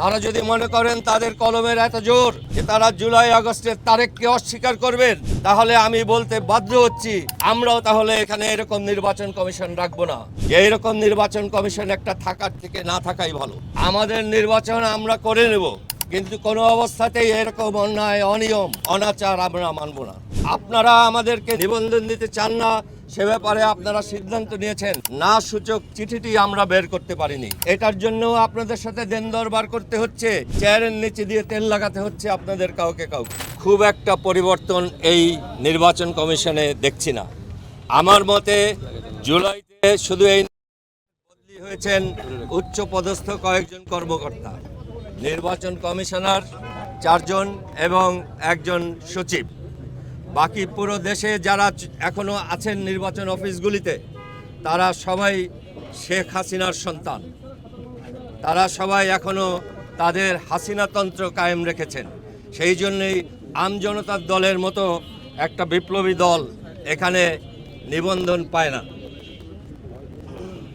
তারা যদি মনে করেন তাদের কলমের এত জোর যে তারা জুলাই আগস্টের তারেককে অস্বীকার করবেন, তাহলে আমি বলতে বাধ্য হচ্ছি, আমরাও তাহলে এখানে এরকম নির্বাচন কমিশন রাখব না। যে এরকম নির্বাচন কমিশন একটা থাকার থেকে না থাকাই ভালো। আমাদের নির্বাচন আমরা করে নেব, কিন্তু কোনো অবস্থাতেই এরকম অন্যায়, অনিয়ম, অনাচার আমরা মানব না। আপনারা আমাদেরকে নিবন্ধন দিতে চান না, সে ব্যাপারে আপনারা সিদ্ধান্ত নিয়েছেন। না সূচক চিঠিটি আমরা বের করতে পারিনি। এটার জন্য আপনাদের সাথে দেন দরবার করতে হচ্ছে। চেয়ারের নিচে দিয়ে তেল লাগাতে হচ্ছে আপনাদের কাউকে কাউকে। খুব একটা পরিবর্তন এই নির্বাচন কমিশনে দেখছি না। আমার মতে জুলাইতে শুধু এই বদলি হয়েছেন উচ্চ পদস্থ কয়েকজন কর্মকর্তা। নির্বাচন কমিশনার চারজন এবং একজন সচিব। বাকি পুরো দেশে যারা চ- এখনও আছেন নির্বাচন অফিসগুলিতে, তারা সবাই শেখ হাসিনার সন্তান। তারা সবাই এখনও তাদের হাসিনাতন্ত্র কায়েম রেখেছেন। সেই জন্যই আমজনতার দলের মতো একটা বিপ্লবী দল এখানে নিবন্ধন পায় না।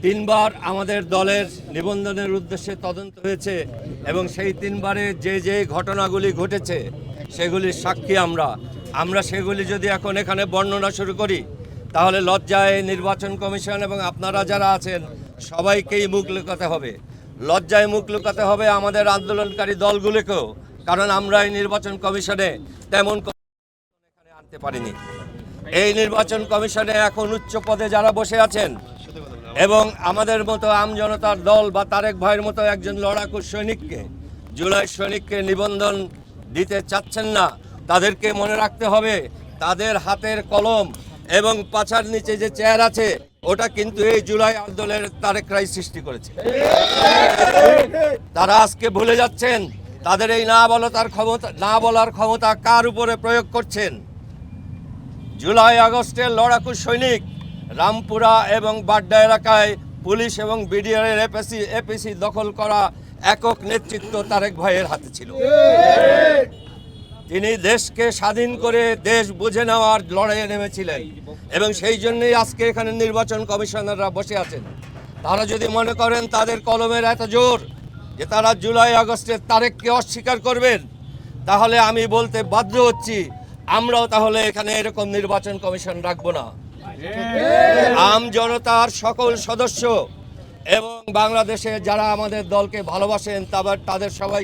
তিনবার আমাদের দলের নিবন্ধনের উদ্দেশ্যে তদন্ত হয়েছে এবং সেই তিনবারে যে যে ঘটনাগুলি ঘটেছে, সেগুলির সাক্ষী আমরা। আমরা সেগুলি যদি এখন এখানে বর্ণনা শুরু করি, তাহলে লজ্জায় নির্বাচন কমিশন এবং আপনারা যারা আছেন, সবাইকেই মুখ লুকাতে হবে। লজ্জায় মুখ লুকাতে হবে আমাদের আন্দোলনকারী দলগুলিকেও, কারণ আমরা এই নির্বাচন কমিশনে তেমন এখানে আনতে পারিনি। এই নির্বাচন কমিশনে এখন উচ্চ পদে যারা বসে আছেন এবং আমাদের মতো আমজনতার দল বা তারেক ভাইয়ের মতো একজন লড়াকু সৈনিককে, জুলাই সৈনিককে নিবন্ধন দিতে চাচ্ছেন না তাদেরকে মনে রাখতে হবে, তাদের হাতের কলম এবং পাছার নিচে যে চেয়ার আছে, ওটা কিন্তু এই জুলাই আন্দোলনের তারেকরাই সৃষ্টি করেছে। তারা আজকে ভুলে যাচ্ছেন, তাদের এই না বলতার ক্ষমতা, না বলার ক্ষমতা কার উপরে প্রয়োগ করছেন? জুলাই আগস্টের লড়াকু সৈনিক রামপুরা এবং বাড্ডা এলাকায় পুলিশ এবং বিডিআর এপিসি এপিসি দখল করা একক নেতৃত্ব তারেক ভাইয়ের হাতে ছিল। তিনি দেশকে স্বাধীন করে দেশ বুঝে নেওয়ার লড়াইয়ে নেমেছিলেন। এবং সেই জন্যই আজকে এখানে নির্বাচন কমিশনাররা বসে আছেন। তারা যদি মনে করেন তাদের কলমের এত জোর যে তারা জুলাই আগস্টের তারেককে অস্বীকার করবেন, তাহলে আমি বলতে বাধ্য হচ্ছি, আমরাও তাহলে এখানে এরকম নির্বাচন কমিশন রাখব না। আম জনতার সকল সদস্য এবং বাংলাদেশে যারা আমাদের দলকে ভালোবাসেন তাদের সবাই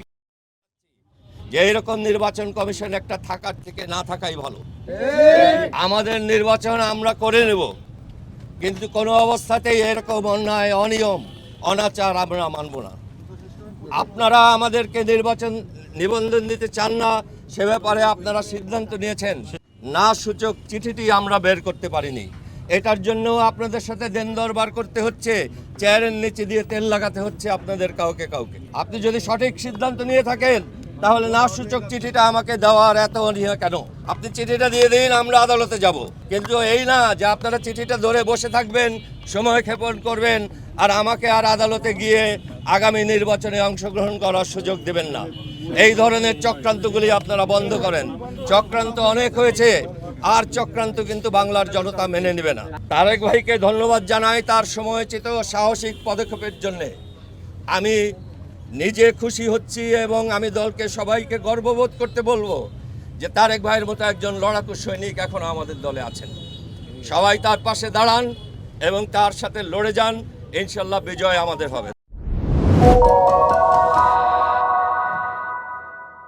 যে এরকম নির্বাচন কমিশন একটা থাকার থেকে না থাকাই ভালো। আমাদের নির্বাচন আমরা করে নেব। কিন্তু কোনো অবস্থাতেই এরকম অন্যায় অনিয়ম অনাচার আমরা মানব না। আপনারা আমাদেরকে নির্বাচন নিবন্ধন দিতে চান না সে ব্যাপারে আপনারা সিদ্ধান্ত নিয়েছেন। না সূচক চিঠিটি আমরা বের করতে পারিনি। এটার জন্য আপনাদের সাথে দেন দরবার করতে হচ্ছে চেয়ারের নিচে দিয়ে তেল লাগাতে হচ্ছে আপনাদের কাউকে কাউকে। আপনি যদি সঠিক সিদ্ধান্ত নিয়ে থাকেন তাহলে না সূচক চিঠিটা আমাকে দেওয়ার এত অনীহা কেন? আপনি চিঠিটা দিয়ে দিন, আমরা আদালতে যাব। কিন্তু এই না যে আপনারা চিঠিটা ধরে বসে থাকবেন, সময় ক্ষেপণ করবেন, আর আমাকে আর আদালতে গিয়ে আগামী নির্বাচনে অংশগ্রহণ করার সুযোগ দেবেন না। এই ধরনের চক্রান্তগুলি আপনারা বন্ধ করেন। চক্রান্ত অনেক হয়েছে, আর চক্রান্ত কিন্তু বাংলার জনতা মেনে নেবে না। তারেক ভাইকে ধন্যবাদ জানাই তার সময়োচিত সাহসিক পদক্ষেপের জন্যে। আমি নিজে খুশি হচ্ছি এবং আমি দলকে সবাইকে গর্ববোধ করতে বলব যে তারেক ভাইয়ের মতো একজন লড়াকু সৈনিক এখনও আমাদের দলে আছেন। সবাই তার পাশে দাঁড়ান এবং তার সাথে লড়ে যান। ইনশাল্লাহ বিজয় আমাদের হবে।